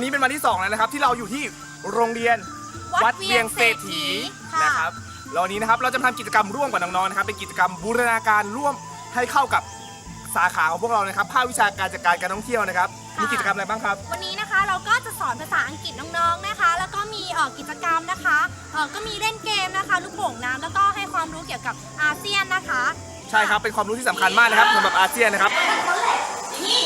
ันนี้เป็นวันที่2แล้วนะครับ ที่เราอยู่ที่โรงเรียนวัดเวียงเศรษฐีนะครับแล้วนี้นะครับเราจะทำกิจกรรมร่วมกับน้องๆนะครับ เป็นกิจกรรมบูรณาการร่วมให้เข้ากับสาขาของพวกเรานะครับภาควิชาการจัดการการท่องเที่ยวนะครับ มีกิจกรรมอะไรบ้างครับ วันนี้นะคะเราก็จะสอนภาษาอังกฤษน้องๆนะคะ แล้วก็มีเออกิจกรรมนะคะเออก็มีเล่นเกมนะคะลูกโป่งน้ำแล้วก็ให้ความรู้เกี่ยวกับอาเซียนนะคะใช่ครับ เป็นความรู้ที่สำคัญมากนะครับสำหรับอาเซียนนะครับ นี่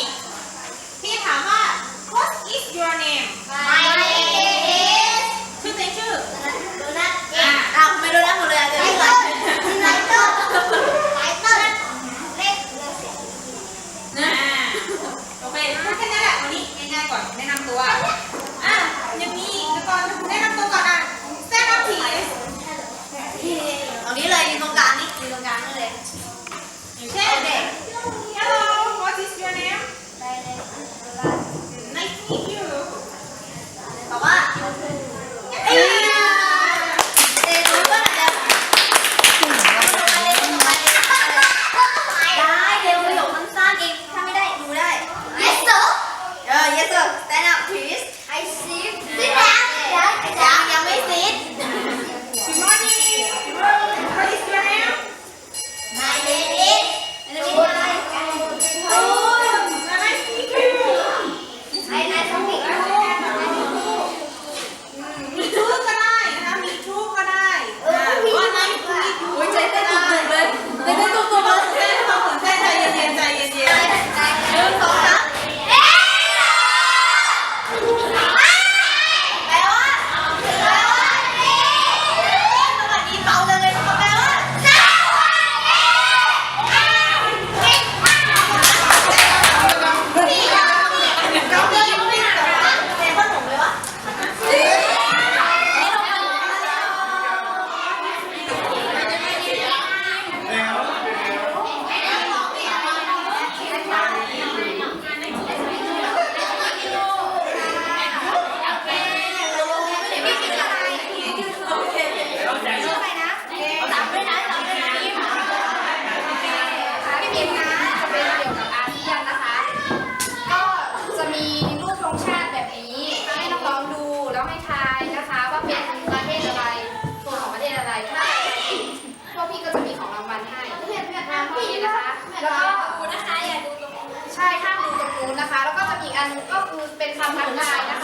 คะ แล้วก็จะมีอันก็คือเป็นคำทำนายนะคะ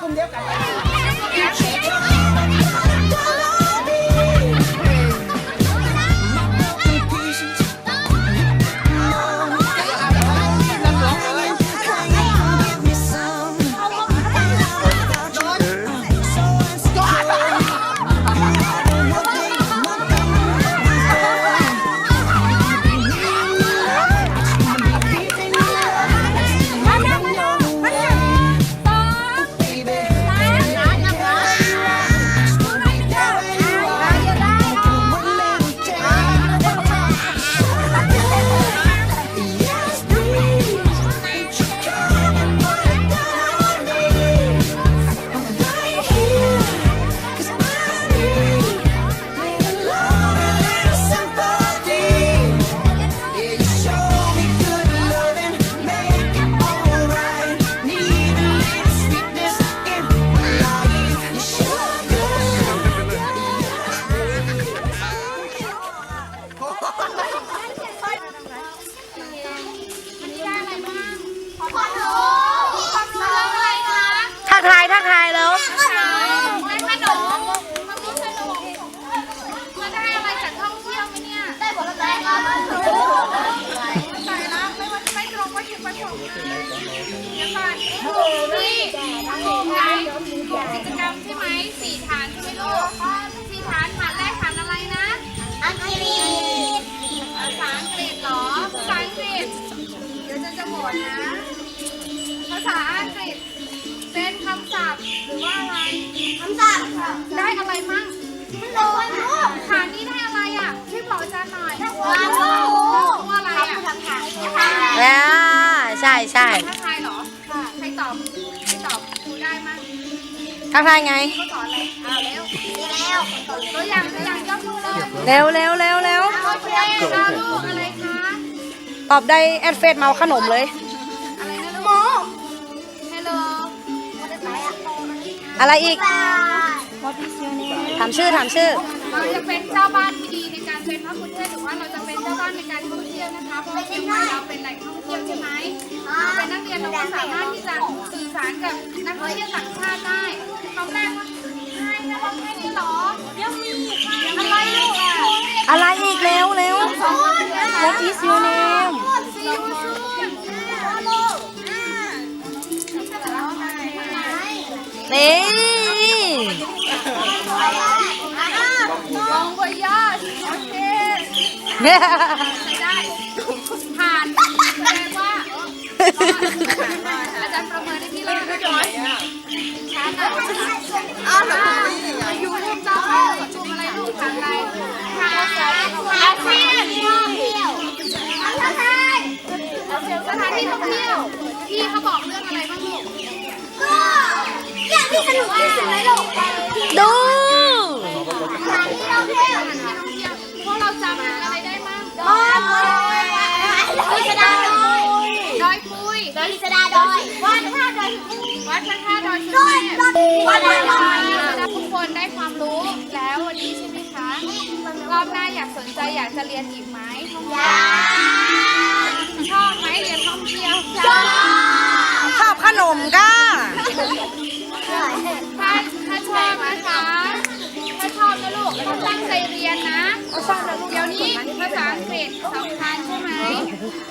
không đeo cả. ทนะ ภาษาอังกฤษเป็นคำศัพท์หรือว่าอะไร คำศัพท์ค่ะได้อะไรมั่งโดนฐานี้ได้อะไรอะช่วยบอกอาจารย์หน่อยตัวตัวอะไรอะค่าใช่ใช่ทักทายเหรอใครตอบใครตอบครูได้มั้งทักทายไงเขาสอนอะไรอ้าวเร็วเร็วตัวอย่างตัวอย่างก็องดูเลยเร็วเร็วเร็วเร็วโอเคลาลูกอะไตอบได้แอดเฟซเมาขนมเลย อะไรนะลูกฮัลโหลอะไรอีกถามชื่อถามชื่อ เราจะเป็นเจ้าบ้านที่ดีในการเป็นพระคุณเทศหรือว่าเราจะเป็นเจ้าบ้านในการท่องเที่ยวนะคะ เพราะว่าเชียงใหม่เราเป็นแหล่งท่องเที่ยวใช่ไหมเราเป็นนักเรียนเราก็สามารถที่จะสื่อสารกับนักท่องเที่ยวต่างชาติได้คำแรกว่าใช่นะประเทศนี้เหรอยังมีค่ะ อะไรลูกอะอะไรอีกเร็วเร็วสองคนนะคะ What is your name ซีอูซูนี่มองวายาโอเคใช้ได้ผ่านแสดงว่า อะไรลูกทางใดทางอาเซียนท่องเที่ยวสถานที่ท่องเที่ยวพี่เขาบอกเรื่องอะไรบ้างลูกก็อย่างที่สนุกที่สุดในโลกดูสถานที่ท่องเที่ยวสถานที่ท่องเที่ยวพวกเราจำอะไรได้บ้างดอยพิสดาดอยดอยปุยดอยพิสดาดอยวัดท่าดอยวัดพระธาตุดอยสุดเทอยพวัดดอยทุกคนได้ความรู้ รอบหน้าอยากสนใจอยากจะเรียนอีกไหมท่องเที่ยวชอบไหมเรียนท่องเที่ยวชอบชอบขนมก้าถ้าถ้าชอบนะคะ ถ้าชอบนะลูกต้องตั้งใจเรียนนะเดี๋ยวนี้ภาษาอังกฤษสำคัญใช่ไหม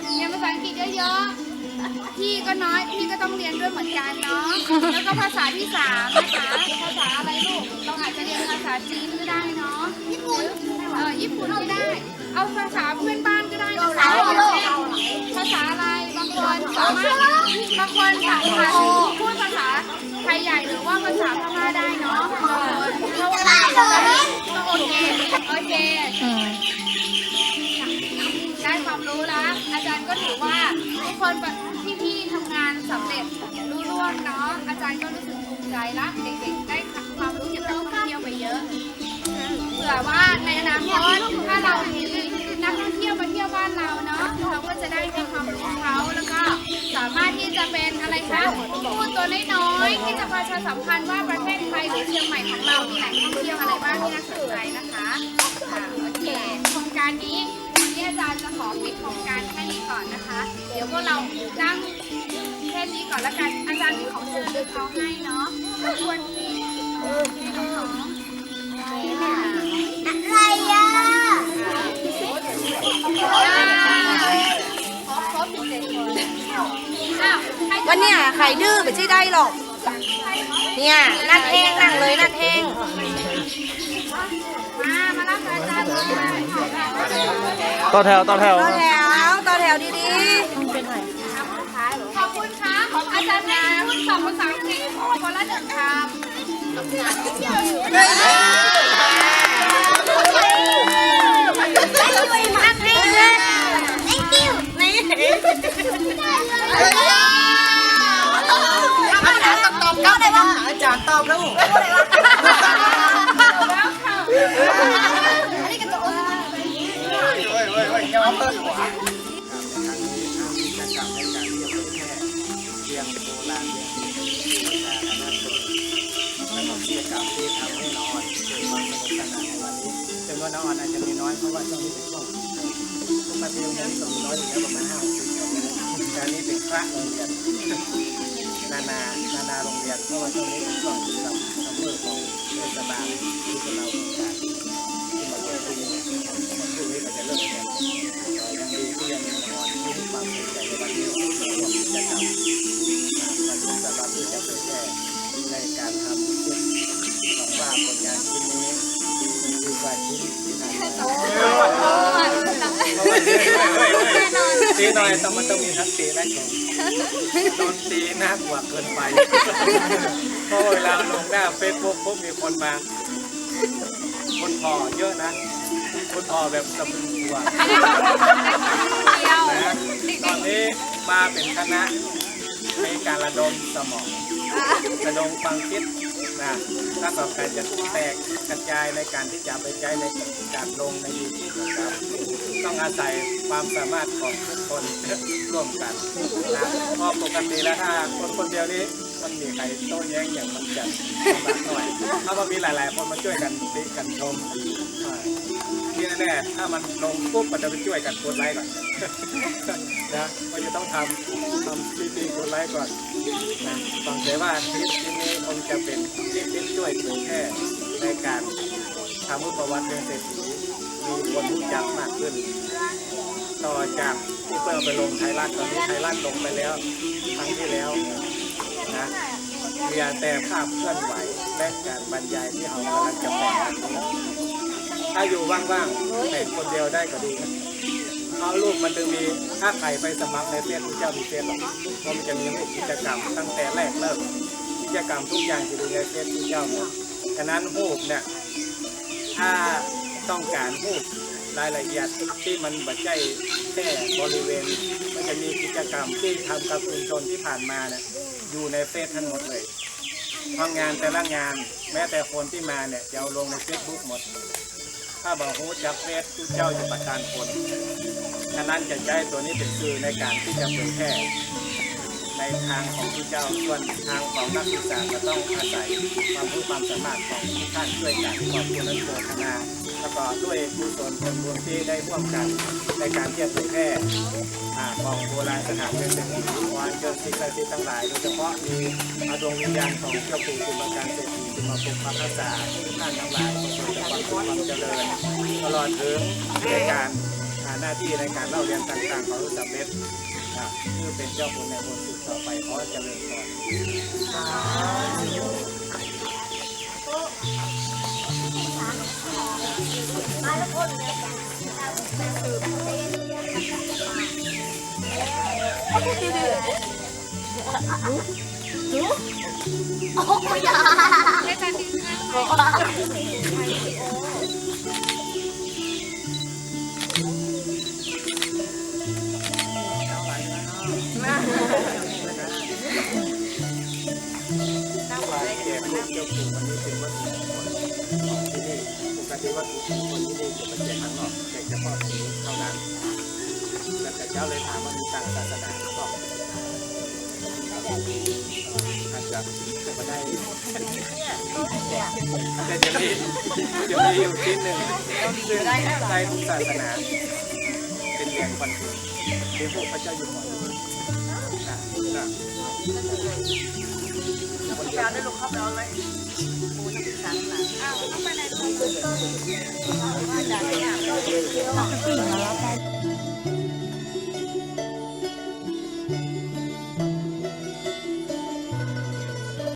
เรียนภาษาอังกฤษเยอะๆพี่ก็น้อยพี่ก็ต้องเรียนด้วยเหมือนกันเนาะแล้วก็ภาษาที่สามนะคะภาษาอะไรลูกเราอาจจะเรียนภาษาจีนก็ได้เนาะญี่ปุ่น ออญี่ปุ่นก็ได้ เอาภาษาเพื่อนบ้านก็ได้ภาษาภาษาอะไรบางคนสามารถบางคนสามารถพูดภาษาไทยใหญ่หรือว่าภาษาพม่าได้เนาะบางคนเพราะว่าโอเคโอเคได้ความรู้แล้วอาจารย์ก็ถือว่าทุกคนที่พี่ๆทำงานสำเร็จรู้ร่วงเนาะอาจารย์ก็รู้สึกภูมิใจละเด็กๆได้ ผื่อว่าในอนาคตถ้าเรามีนักท่องเที่ยวมาเที่ยวบ้านเราเนาะเราก็จะได้ให้ความรู้เขาแล้วก็สามารถที่จะเป็นอะไรคะพูดตัวน้อยๆที่จะประชาสัมพันธ์ว่าประเทศไทยหรือเชียงใหม่ของเรามีแหล่งท่องเที่ยวอะไรบ้างที่น่าสนใจนะคะค่ะโอเคโครงการนี้วันนี้อาจารย์จะขอปิดโครงการแค่นี้ก่อนนะคะ เดี๋ยวพวกเรานั่งแค่นี้ก่อนละกันอาจารย์มีของที่ระลึกเอาให้เนาะรบกวนพี่ให้น้องๆ อะไรอะวันเนี้ยใครดื้อไปที่ได้หรอก เนี่ยนัดแห้งนั่งเลยนัดแห้งมามารับอาจารย์เลยต่อแถวต่อแถวต่อแถวต่อแถวดีขอบคุณค่ะอาจารย์ให้พูดสองภาษาอังกฤษคนละหนึ่งคำ อบก็ได้ว่าอาจารย์ตอบแล้ว น้องออนอาจจะมีน้อยเพราะว่าช่วงนี้เป็นช่วงปกติโรงเรียนต้องมีน้อยอยู่แล้วประมาณห้าสิบแต่อันนี้เป็นพระโรงเรียนนานานานาโรงเรียนเพราะว่าช่วงนี้เป็นช่วงสำสำเร็จของเทศบาลที่พวกเราต้องการที่มาเปิดปีนี้ช่วงนี้ก็จะเริ่มกันยังดีที่ยังมีนอนที่มีความสนใจในวันนี้ร่วมกิจกรรมวันนี้สำหรับที่จะเผยแพร่ในการทำคลิปหวังว่าผลงานชิ้นนี้ ตีหน่อยต้องมันต้องมีทั้งตีและชมโดนตีน่ากลัวเกินไปเพราะเวลาลงหน้าเฟซบุ๊กปุ๊บมีคนมาคนพอเยอะนะคนพอแบบสะพรึงกลัวนะตอนนี้มาเป็นคณะ ในการระดมสมอง ระดมความคิดนะถ้าต่อการจะแตกกระจายในการที่จะไปใช้ในการลงในยูทูบนะครับ ต้องอาศัยความสามารถของทุกคนร่วมกันนะเพราะปกติแล้วถ้าคนคนเดียวนี้มันมีใครโต้แย้งอย่างมันจะลำบากหน่อยถ้ามันมีหลาย ๆ คนมาช่วยกันติกันชมอ่าที่แน่ๆถ้ามันลงปุ๊บมันจะไปช่วยกันกดไลค์ก่อนนะก็จะต้องทำทำซีดี ไลค์ก่อนนะฟังใจว่าคลิปที่นี้คงจะเป็นคลิปที่ช่วยเผยแพร่ในการทำให้ประวัติเรื่องเศรษฐีมีคนรู้จักมากขึ้น ต่อจากที่เพิ่มไปลงไทยรัฐตอนนี้ไทยรัฐลงไปแล้วครั้งที่แล้วนะเหลือแต่ภาพเคลื่อนไหวและการบรรยายที่เรากำลังจะแปลถ้าอยู่ว่างๆแต่คนเดียวได้ก็ดีนะ เพราะรูปมันจะมีถ้าใครไปสมัครในเฟซบุ๊กเจ้ามีเฟซหรอกเพราะมันจะมีกิจกรรมตั้งแต่แรกเริ่มกิจกรรมทุกอย่างจะอยู่ในเฟซบุ๊กเจ้าหมดฉะนั้นรูปเนี่ยถ้าต้องการพูดรายละเอียดที่มันบัดใจแค่บริเวณ มันจะมีกิจกรรมที่ทำกับชุมชนที่ผ่านมาเนี่ยอยู่ในเฟซทั้งหมดเลยทำงานแต่ละงานแม้แต่คนที่มาเนี่ยจะเอาลงในเฟซบุ๊กหมด ถ้าบอกโหจักเฟซทุกเจ้าจะประทานคน ฉะนั้นจะใช้ตัวนี้เป็นสื่อในการที่จะเผยแพร่ในทางของทุกเจ้าส่วนทางของนักศึกษาก็ต้องอาศัยความรู้ความสามารถของทุกท่านช่วยกันขอบคุณนักโฆษณาแล้วก็ด้วยกุศลผลบุญที่ได้ร่วมกันในการที่จะเผยแพร่ของโบราณสถานเป็นสิ่งที่วานเกินสิ่งศักดิ์สิทธิ์ทั้งหลายโดยเฉพาะมีอาดวงวิญญาณของเจ้าปู่กุมารการเศรษฐีที่มาปกปักรักษาท่านทั้งหลายประสบแต่ความสุขความเจริญตลอดถึงในการ หน้าที่ในการเล่าเรียนต่างๆของรู้สำเร็จอ่าคือเป็นเจ้าคุณในบนสุดต่อไปขอเจริญพรว จ้าเลยถามว่ามีต่างศาสนาหรือเปล่าอาจจะไม่ได้แต่จะมีจะมีอยู่ที่หนึ่งซึ่งได้ทุกศาสนา เป็นแกงปันถึงเป็นพวกพระเจ้าอยู่หัวอยู่นะนะยาวได้ลงเข้าไปเอาเลยปูนักศึกษาหลังอ้าวเข้าไปในตู้วไป